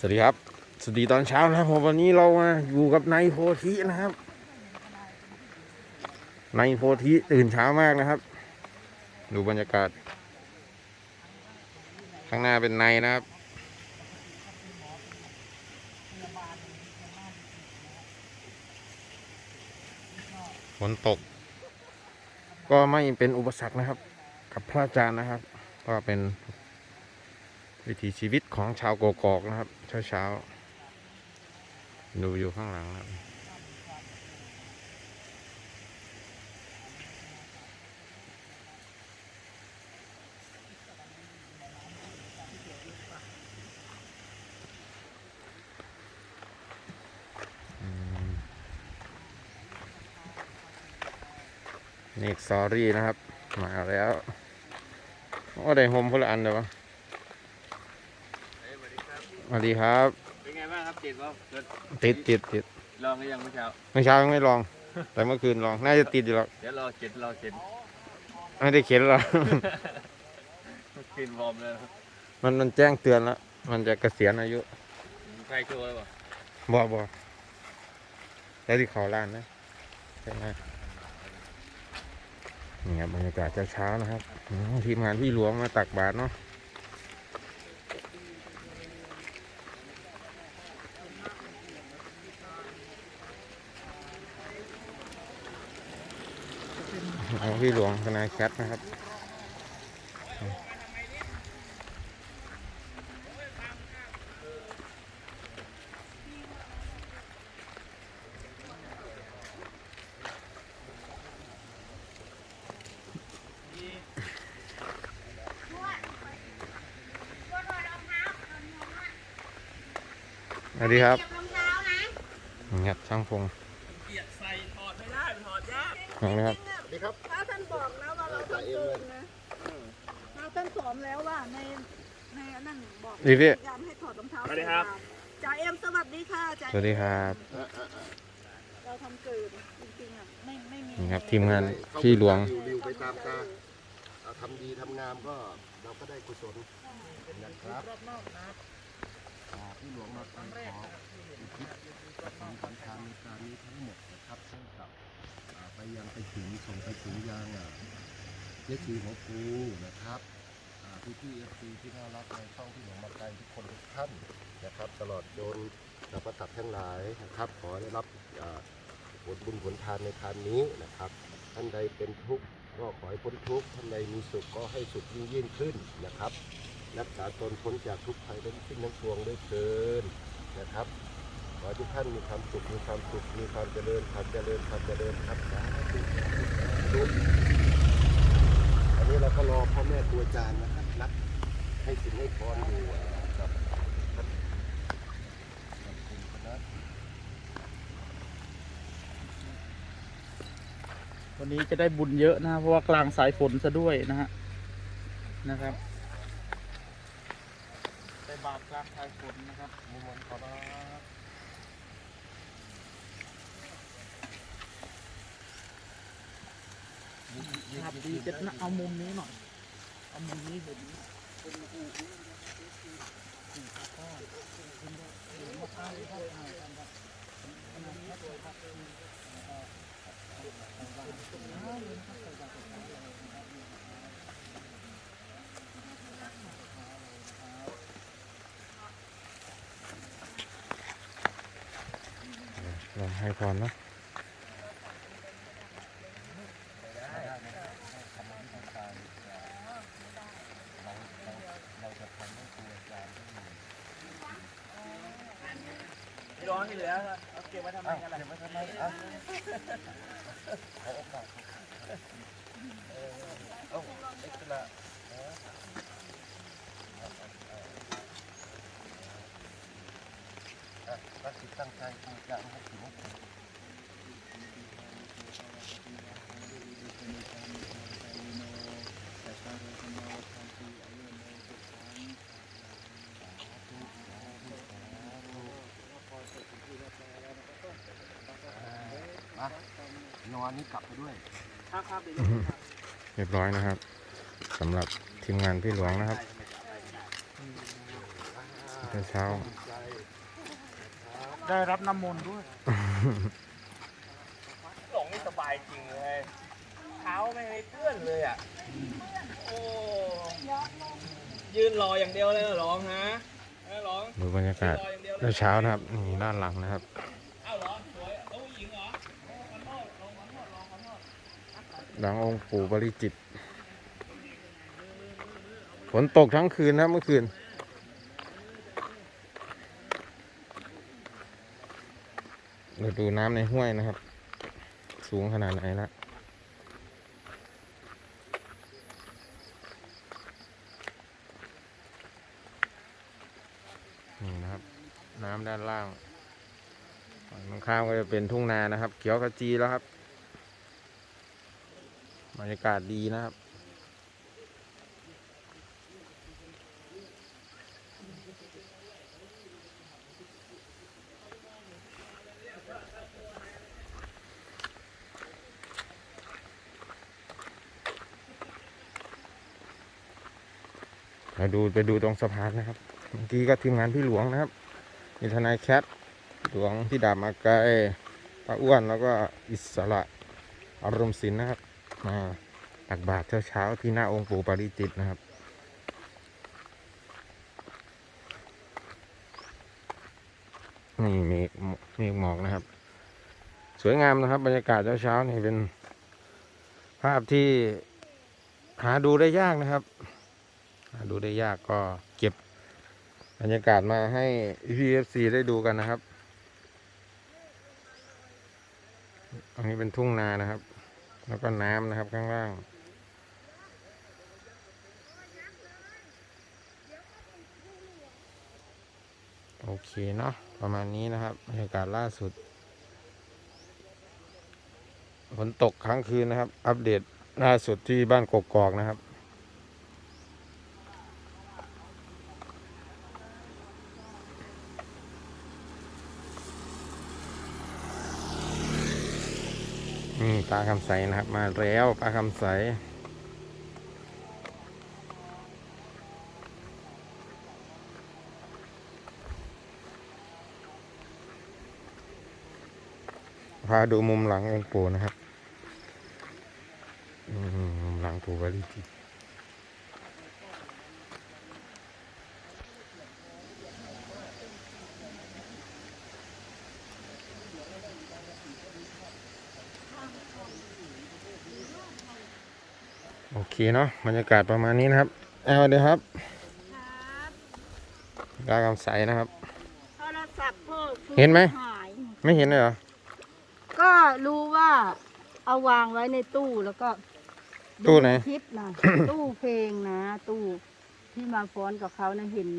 สวัสดีครับ สวัสดีตอนเช้านะครับผมวันนี้เรามาอยู่กับนายโพธินะครับนายโพธิตื่นเช้ามากนะครับ ดูบรรยากาศ ข้างหน้าเป็นนายนะครับ ฝนตก ก็ไม่เป็นอุปสรรคนะครับ กับพระอาจารย์นะครับ ก็เป็น วิถีชีวิตของชาวโกกอกนะครับ เช้าเช้าดูอยู่ข้างหลังครับนี่สอรี่นะครับ มาแล้ว โอ้ได้โฮมคนลอันเลยวะ สวัสดีครับ เป็นไงบ้างครับติดป่ะรถติดติดติดลองหรือยังเมื่อเช้าเมื่อเช้ายังไม่ลอง แต่เมื่อคืนลองน่าจะติดอยู่หรอกเดี๋ยวรอเข็นรอเข็นไม่ได้เขียนหรอกกินวอร์มเลยนะครับมันมันแจ้งเตือนแล้วมันจะเกษียณอายุใครโชว์เลยป่ะบอบอแล้วที่เขาล้านนะใช่ไหมนี่ครับบรรยากาศเช้าๆนะครับอืมทีมงานพี่หลวงมาตักบาตรเนาะ พี่หลวงทนายแคทนะครับสวัสดีครับเก็บรองเท้านะนี่ครับช่างพงเกียดใส่ถอดไม่ได้ถอดยากของ นะครับถ้าท่านบอกแล้วว่าเราต้องเกินนะถ้าท่านสอนแล้วว่าในในอันนั้นบอกดีพี่ยามให้ถอดรองเท้าสวัสดีครับ จ่าเอ็มสวัสดีค่ะจ่าสวัสดีครับเราทำเกินจริงๆอะไม่ไม่มีนี่ครับทีมงานพี่หลวงริวๆไปตามการเอาทำดีทำงามก็เราก็ได้กุศลนะครับอ่าพี่หลวงมาไปขออุทิศความสัมพันธ์ในการนี้ทั้งหมดนะครับให้กับอ่า ไปยังไปถึงส่งไปถึงยังอะเจสีหัวปูนะครับพี่พี่เอฟซีที่น่ารักในช่องพี่หลวงมาไกลทุกคนทุกท่านนะครับ ตลอดจนนักประตับทั้งหลายนะครับ ขอได้รับผลบุญผลทานในทานนี้นะครับท่านใดเป็นทุกข์ก็ขอให้พ้นทุกข์ท่านใดมีสุขก็ให้สุขยิ่งยิ่งขึ้นนะครับ รักษาตนพ้นจากทุกภัยทั้งสิ้นทั้งปวงด้วยเถินนะครับ ขอให้ทุกท่านมีความสุขมีความสุขมีความเจริญความเจริญความเจริญครับสาธุสาธุอันนี้เราก็รอพ่อแม่ครูอาจารย์นะครับนัดให้สินให้พรอยู่กับท่านกับคุณคณะวันนี้จะได้บุญเยอะนะเพราะว่ากลางสายฝนซะด้วยนะฮะนะครับได้บาปกลางสายฝนนะครับมุมมนขอรับ ครับดีจะนะเอามุมนี้หน่อย เอามุมนี้เห็นลองให้พรนะ ที่เหลือเอาเก็บไว้ทำไมกันล่ะเก็บไว้ทำไมอะขอโอกาสเออเอ้าเอ็กซ์ละตั้งจิตั้งใจคือจะให้ถึง มานอนนี้กลับไปด้วยครับครับเดี๋ยวเรียบร้อยนะครับสำหรับทีมงานพี่หลวงนะครับเช้าๆได้รับน้ำมนต์ด้วย หลงนี่สบายจริงเลย เท้าไม่ให้เปื้อนเลยอะ โอ้ ยืนรออย่างเดียวเลยเหรอร้องฮะเออร้องดูบรรยากาศรออย่างเดียวเลยเช้าๆนะครับ นี่ด้านหลังนะครับ หลังองค์ปู่บริจิตฝนตกทั้งคืนนะเมื่อคืน เราดูน้ำในห้วยนะครับ สูงขนาดไหนละนี่นะครับ น้ำด้านล่างฝั่งตรงข้ามก็จะเป็นทุ่งนานะครับ เขียวขจีแล้วครับ บรรยากาศดีนะครับเราดูไปดูตรงสะพานนะครับ เมื่อกี้ก็ทีมงานพี่หลวงนะครับ มีทนายแคทหลวงพี่ดามาไกลป้าอ้วนแล้วก็อิสระอารมณ์ศิลป์นะครับ มาตักบาตรเช้าๆที่หน้าองค์ปู่ปาริจิตนะครับ นี่มีมีหมอกนะครับ สวยงามนะครับ บรรยากาศเช้าๆนี่เป็นภาพที่หาดูได้ยากนะครับ หาดูได้ยากก็เก็บบรรยากาศมาให้ PFC ได้ดูกันนะครับ อันนี้เป็นทุ่งนานะครับ แล้วก็น้ำนะครับข้างล่าง โอเคเนาะประมาณนี้นะครับบรรยากาศล่าสุดฝนตกค้างคืนนะครับ อัปเดตล่าสุดที่บ้านกกอกนะครับ นี่ปลาคำใสนะครับ มาแล้วปลาคำใส พาดูมุมหลังองค์ปู่นะครับมมุมหลังปู่บริจิต เคเนาะบรรยากาศประมาณนี้นะครับเอาเดี๋ยวครับครับปลาคำใสนะครับ โทรศัพท์พ่อฟื้เห็นไหมหายไม่เห็นเลยเหรอก็รู้ว่าเอาวางไว้ในตู้แล้วก็ดูตู้ไหน คลิปนะ ตู้เพลงนะ ตู้ที่มาฟ้อนกับเขานะเห็น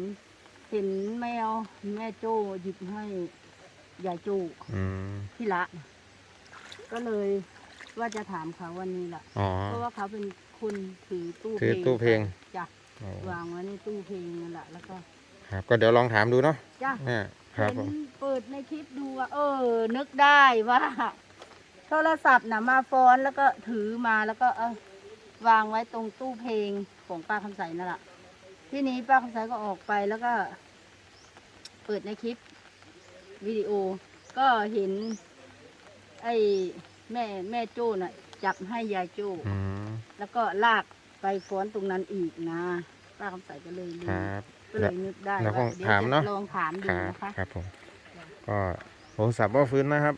เห็นแมวแม่โจ้หยิบให้ยายโจ้อืมที่ละน่ะก็เลยว่าจะถามเขาวันนี้แหละอ๋อ เพราะว่าเขาเป็น คนถือตู้ถือตู้เพลงจ้ะอ๋อวางไว้ในตู้เพลงนั่นแหละแล้วก็ครับก็เดี๋ยวลองถามดูเนาะจ้ะเนี่ยครับเห็ผนมเปิดในคลิปดูว่าเออ นึกได้ว่าโทรศัพท์นะมาฟ้อนแล้วก็ถือมาแล้วก็เออวางไว้ตรงตู้เพลงของป้าคำใสนั่นแหละที่นี้ป้าคำใสก็ออกไปแล้วก็ เปิดในคลิปวิดีโอก็เห็น ไอ้แม่แม่โจ้น่ะ จับให้ยายโจ้อืมแล้วก็ลากไปฟ้อนตรงนั้นอีกนะป้าคำใสก็เลยลืคมรับ ก็เลยนึกได้แล้วคว่างเดี๋ยวถามเนอะจะลองถามดูครับนะคะ ครับผมก็ผมสับว่าฟื้นนะครับ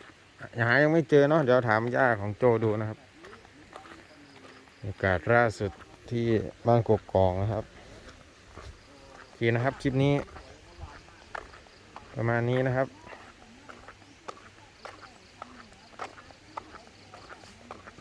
หายังไม่เจอเนาะเดี๋ยวถามย่าของโจดูนะครับบรรยากาศล่าสุดที่บ้านกกอกนะครับโอเคนะครับคลิปนี้ ประมาณนี้นะครับ